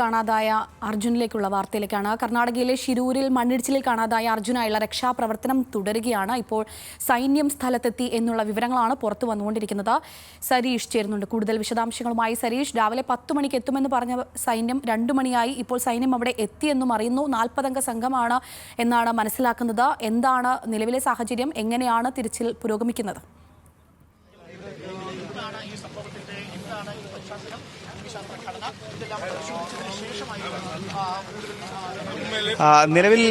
കാണാതായ അർജുനിലേക്കുള്ള വാർത്തയിലേക്കാണ്. കർണാടകയിലെ ഷിരൂരിൽ മണ്ണിടിച്ചിലിൽ കാണാതായ അർജുനായുള്ള രക്ഷാപ്രവർത്തനം തുടരുകയാണ്. ഇപ്പോൾ സൈന്യം സ്ഥലത്തെത്തി എന്നുള്ള വിവരങ്ങളാണ് പുറത്തു വന്നുകൊണ്ടിരിക്കുന്നത്. സരീഷ് ചേരുന്നുണ്ട്. കൂടുതൽ വിശദാംശങ്ങളുമായി സരീഷ്. രാവിലെ പത്ത് മണിക്ക് എത്തുമെന്ന് പറഞ്ഞ സൈന്യം രണ്ടു മണിയായി. ഇപ്പോൾ സൈന്യം അവിടെ എത്തിയെന്നും അറിയുന്നു. നാൽപ്പതംഗ സംഘമാണ് എന്നാണ് മനസ്സിലാക്കുന്നത്. എന്താണ് നിലവിലെ സാഹചര്യം? എങ്ങനെയാണ് തിരച്ചിൽ പുരോഗമിക്കുന്നത്? ആ, നിലവിൽ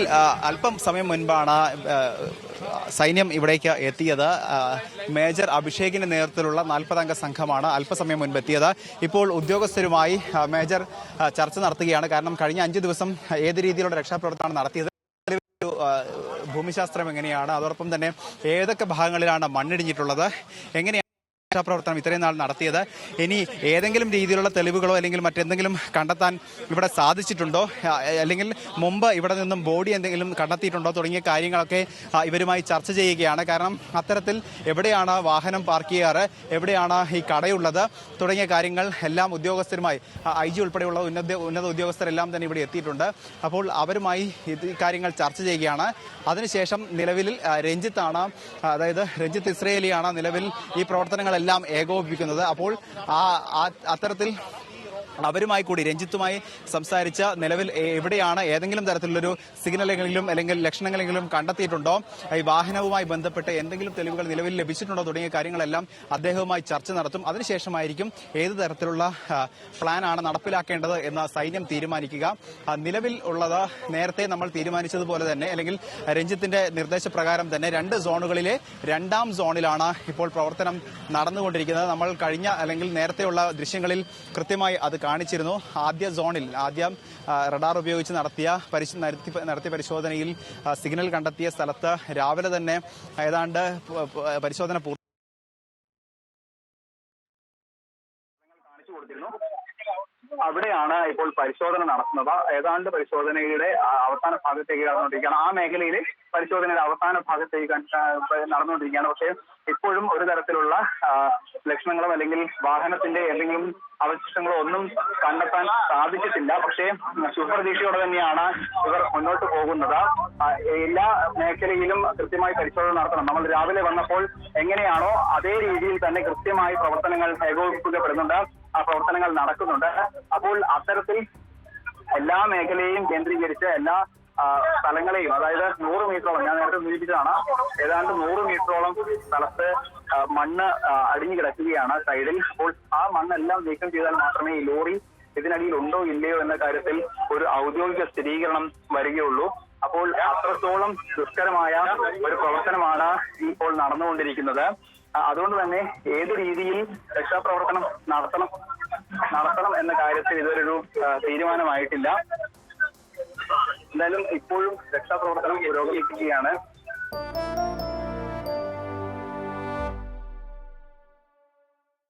അല്പം സമയം മുൻപാണ് സൈന്യം ഇവിടേക്ക് എത്തിയത്. മേജർ അഭിഷേകിന്റെ നേതൃത്വത്തിലുള്ള നാൽപ്പതംഗ സംഘമാണ് അല്പസമയം മുൻപ് എത്തിയത് ഇപ്പോൾ ഉദ്യോഗസ്ഥരുമായി മേജർ ചർച്ച നടത്തുകയാണ്. കാരണം കഴിഞ്ഞ അഞ്ചു ദിവസം ഏത് രീതിയിലുള്ള രക്ഷാപ്രവർത്തനമാണ് നടത്തിയത്? ഭൂമിശാസ്ത്രം എങ്ങനെയാണ്? അതോടൊപ്പം തന്നെ ഏതൊക്കെ ഭാഗങ്ങളിലാണ് മണ്ണിടിഞ്ഞിട്ടുള്ളത്? എങ്ങനെയാണ് രക്ഷാപ്രവർത്തനം ഇത്രയും നാൾ നടത്തിയത്. ഇനി ഏതെങ്കിലും രീതിയിലുള്ള തെളിവുകളോ അല്ലെങ്കിൽ മറ്റെന്തെങ്കിലും കണ്ടെത്താൻ ഇവിടെ സാധിച്ചിട്ടുണ്ടോ? അല്ലെങ്കിൽ മുമ്പ് ഇവിടെ നിന്നും ബോഡി എന്തെങ്കിലും കണ്ടെത്തിയിട്ടുണ്ടോ? തുടങ്ങിയ കാര്യങ്ങളൊക്കെ ഇവരുമായി ചർച്ച ചെയ്യുകയാണ്. കാരണം അത്തരത്തിൽ എവിടെയാണ് വാഹനം പാർക്ക് ചെയ്യാറ്? എവിടെയാണ് ഈ കടയുള്ളത്? തുടങ്ങിയ കാര്യങ്ങൾ എല്ലാം ഉദ്യോഗസ്ഥരുമായി ഐ ജി ഉൾപ്പെടെയുള്ള ഉന്നത ഉന്നത ഉദ്യോഗസ്ഥരെല്ലാം തന്നെ ഇവിടെ എത്തിയിട്ടുണ്ട്. അപ്പോൾ അവരുമായി ഇത് കാര്യങ്ങൾ ചർച്ച ചെയ്യുകയാണ്. അതിനുശേഷം നിലവിൽ രഞ്ജിത്താണ് അതായത് രഞ്ജിത്ത് ഇസ്രയേലിയാണ് നിലവിൽ ഈ പ്രവർത്തനങ്ങളെല്ലാം ഏകോപിപ്പിക്കുന്നത്. അപ്പോൾ ആ- അത്തരത്തിൽ അവരുമായി കൂടി രഞ്ജിത്തുമായി സംസാരിച്ച നിലവിൽ എവിടെയാണ് ഏതെങ്കിലും തരത്തിലുള്ളൊരു സിഗ്നലുകളിലും അല്ലെങ്കിൽ ലക്ഷണങ്ങളെങ്കിലും കണ്ടെത്തിയിട്ടുണ്ടോ? ഈ വാഹനവുമായി ബന്ധപ്പെട്ട് എന്തെങ്കിലും തെളിവുകൾ നിലവിൽ ലഭിച്ചിട്ടുണ്ടോ തുടങ്ങിയ കാര്യങ്ങളെല്ലാം അദ്ദേഹവുമായി ചർച്ച നടത്തും. അതിനുശേഷമായിരിക്കും ഏത് തരത്തിലുള്ള പ്ലാനാണ് നടപ്പിലാക്കേണ്ടത് എന്ന് സൈന്യം തീരുമാനിക്കുക. നിലവിൽ ഉള്ളത് നേരത്തെ നമ്മൾ തീരുമാനിച്ചതുപോലെ തന്നെ അല്ലെങ്കിൽ രഞ്ജിത്തിന്റെ നിർദ്ദേശപ്രകാരം തന്നെ രണ്ട് സോണുകളിലെ രണ്ടാം സോണിലാണ് ഇപ്പോൾ പ്രവർത്തനം നടന്നുകൊണ്ടിരിക്കുന്നത്. നമ്മൾ കഴിഞ്ഞ അല്ലെങ്കിൽ നേരത്തെയുള്ള ദൃശ്യങ്ങളിൽ കൃത്യമായി അത് കാണിച്ചിരുന്നു. ആദ്യ സോണിൽ ആദ്യം റഡാർ ഉപയോഗിച്ച് നടത്തിയ നടത്തിയ പരിശോധനയിൽ സിഗ്നൽ കണ്ടെത്തിയ സ്ഥലത്ത് രാവിലെ തന്നെ ഏതാണ്ട് പരിശോധന പൂർത്തി കാണിച്ചു കൊടുത്തിരുന്നു അവിടെയാണ് ഇപ്പോൾ പരിശോധന നടത്തുന്നത്. ഏതാണ്ട് പരിശോധനയുടെ അവസാന ഭാഗത്തേക്ക് കടന്നുകൊണ്ടിരിക്കുകയാണ്. ആ മേഖലയിൽ പരിശോധനയുടെ അവസാന ഭാഗത്തേക്ക് നടന്നുകൊണ്ടിരിക്കുകയാണ്. പക്ഷേ ഇപ്പോഴും ഒരു തരത്തിലുള്ള ലക്ഷണങ്ങളോ അല്ലെങ്കിൽ വാഹനത്തിന്റെ എന്തെങ്കിലും അവശിഷ്ടങ്ങളോ ഒന്നും കണ്ടെത്താൻ സാധിച്ചിട്ടില്ല. പക്ഷേ ശുഭപ്രതീക്ഷയോടെ തന്നെയാണ് ഇവർ മുന്നോട്ട് പോകുന്നത്. എല്ലാ മേഖലയിലും കൃത്യമായി പരിശോധന നടത്തണം. നമ്മൾ രാവിലെ വന്നപ്പോൾ എങ്ങനെയാണോ അതേ രീതിയിൽ തന്നെ കൃത്യമായി പ്രവർത്തനങ്ങൾ ഏകോപിപ്പിക്കപ്പെടുന്നുണ്ട്. പ്രവർത്തനങ്ങൾ നടക്കുന്നുണ്ട്. അപ്പോൾ അത്തരത്തിൽ എല്ലാ മേഖലയെയും കേന്ദ്രീകരിച്ച് എല്ലാ സ്ഥലങ്ങളെയും അതായത് നൂറ് മീറ്ററോളം ഞാൻ നേരത്തെ സൂചിപ്പിച്ചതാണ് ഏതാണ്ട് നൂറ് മീറ്ററോളം സ്ഥലത്ത് മണ്ണ് അടിഞ്ഞു കിടക്കുകയാണ് സൈഡിൽ. അപ്പോൾ ആ മണ്ണെല്ലാം നീക്കം ചെയ്താൽ മാത്രമേ ഈ ലോറി ഇതിനടിയിൽ ഉണ്ടോ ഇല്ലയോ എന്ന കാര്യത്തിൽ ഒരു ഔദ്യോഗിക സ്ഥിരീകരണം വരികയുള്ളൂ. അപ്പോൾ അത്രത്തോളം ദുഷ്കരമായ ഒരു പ്രവർത്തനമാണ് ഇപ്പോൾ നടന്നുകൊണ്ടിരിക്കുന്നത്. അതുകൊണ്ട് തന്നെ ഏത് രീതിയിൽ രക്ഷാപ്രവർത്തനം നടത്തണം നടത്തണം എന്ന കാര്യത്തിൽ ഒരു തീരുമാനമായിട്ടില്ല. എന്തായാലും ഇപ്പോഴും രക്ഷാപ്രവർത്തനം പുരോഗമിക്കുകയാണ്.